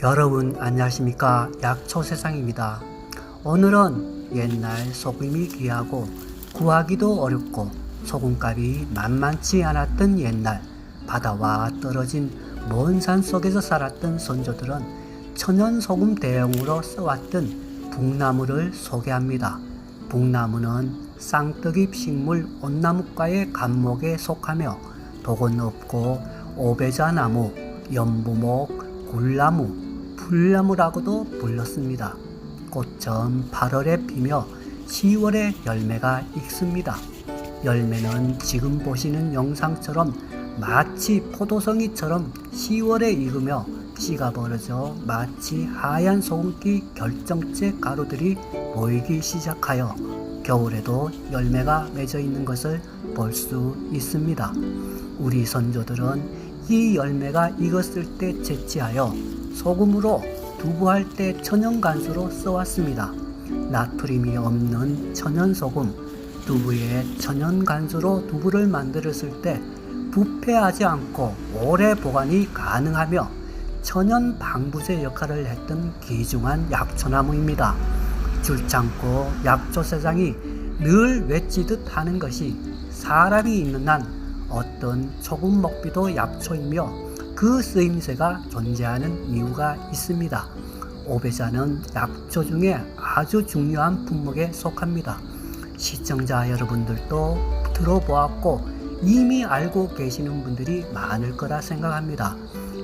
여러분 안녕하십니까 약초 세상입니다. 오늘은 옛날 소금이 귀하고 구하기도 어렵고 소금값이 만만치 않았던 옛날 바다와 떨어진 먼 산 속에서 살았던 선조들은 천연 소금 대용으로 써왔던 북나무를 소개합니다. 북나무는 쌍떡잎 식물 온나무과의 감목에 속하며 독은 없고 오베자나무, 연부목, 굴나무, 풀나무라고도 불렀습니다. 꽃은 8월에 피며 10월에 열매가 익습니다. 열매는 지금 보시는 영상처럼 마치 포도송이처럼 10월에 익으며 씨가 벌어져 마치 하얀 소금기 결정체 가루들이 보이기 시작하여 겨울에도 열매가 맺어 있는 것을 볼 수 있습니다. 우리 선조들은 이 열매가 익었을 때 채취하여 소금으로 두부할 때 천연 간수로 써왔습니다. 나트륨이 없는 천연 소금, 두부에 천연 간수로 두부를 만들었을 때 부패하지 않고 오래 보관이 가능하며 천연 방부제 역할을 했던 귀중한 약초나무입니다. 줄창고 약초 세상이 늘 외치듯 하는 것이 사람이 있는 한 어떤 소금 먹비도 약초이며 그 쓰임새가 존재하는 이유가 있습니다. 오배자는 약초 중에 아주 중요한 품목에 속합니다. 시청자 여러분들도 들어보았고 이미 알고 계시는 분들이 많을 거라 생각합니다.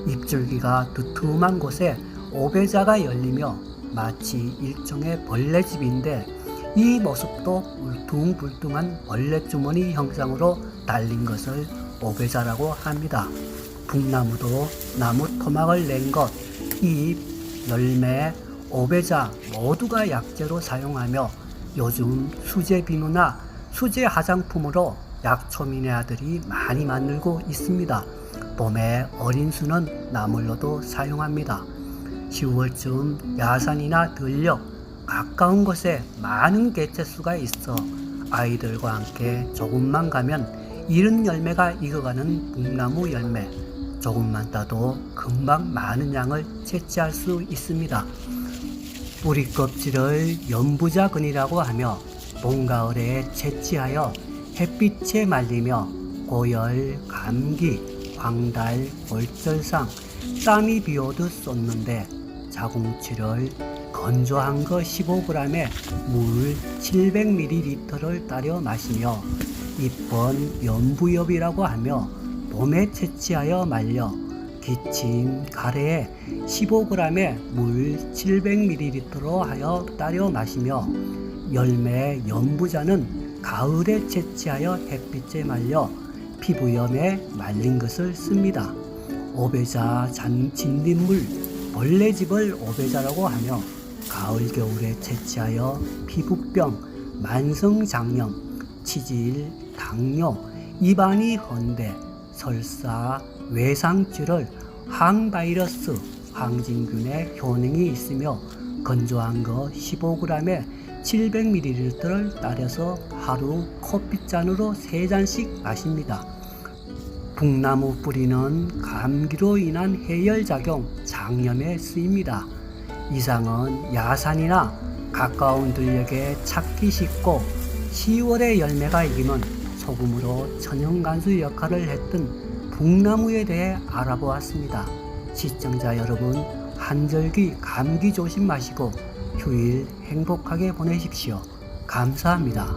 입줄기가 두툼한 곳에 오배자가 열리며 마치 일종의 벌레집인데 이 모습도 울퉁불퉁한 벌레 주머니 형상으로 달린 것을 오배자라고 합니다. 북나무도 나무 토막을 낸 것, 잎, 열매, 오배자 모두가 약재로 사용하며 요즘 수제 비누나 수제 화장품으로 약초미네아들이 많이 만들고 있습니다. 봄에 어린 수는 나물로도 사용합니다. 10월쯤 야산이나 들녘 가까운 곳에 많은 개체수가 있어 아이들과 함께 조금만 가면 이른 열매가 익어가는 북나무 열매 조금만 따도 금방 많은 양을 채취할 수 있습니다. 뿌리 껍질을 연부자근이라고 하며 봄 가을에 채취하여 햇빛에 말리며 고열, 감기, 황달, 골절상, 땀이 비오듯 쏟는데 자궁치를 건조한 거 15g에 물 700ml를 따려 마시며 이번 연부엽이라고 하며 봄에 채취하여 말려 기침, 가래에 15g에 물 700ml로 하여 따려 마시며 열매 연부자는 가을에 채취하여 햇빛에 말려 피부염에 말린 것을 씁니다. 오배자 잔 진딧물 벌레집을 오배자라고 하며 가을 겨울에 채취하여 피부병, 만성장염, 치질, 당뇨, 입안이 헌데, 설사, 외상증을 항바이러스, 항진균의 효능이 있으며 건조한 거 15g에 700ml를 따려서 하루 커피잔으로 3잔씩 마십니다. 북나무 뿌리는 감기로 인한 해열작용, 장염에 쓰입니다. 이상은 야산이나 가까운 들녘에 찾기 쉽고 10월에 열매가 익으면 소금으로 천연 간수 역할을 했던 북나무에 대해 알아보았습니다. 시청자 여러분, 한절기 감기 조심하시고 휴일 행복하게 보내십시오. 감사합니다.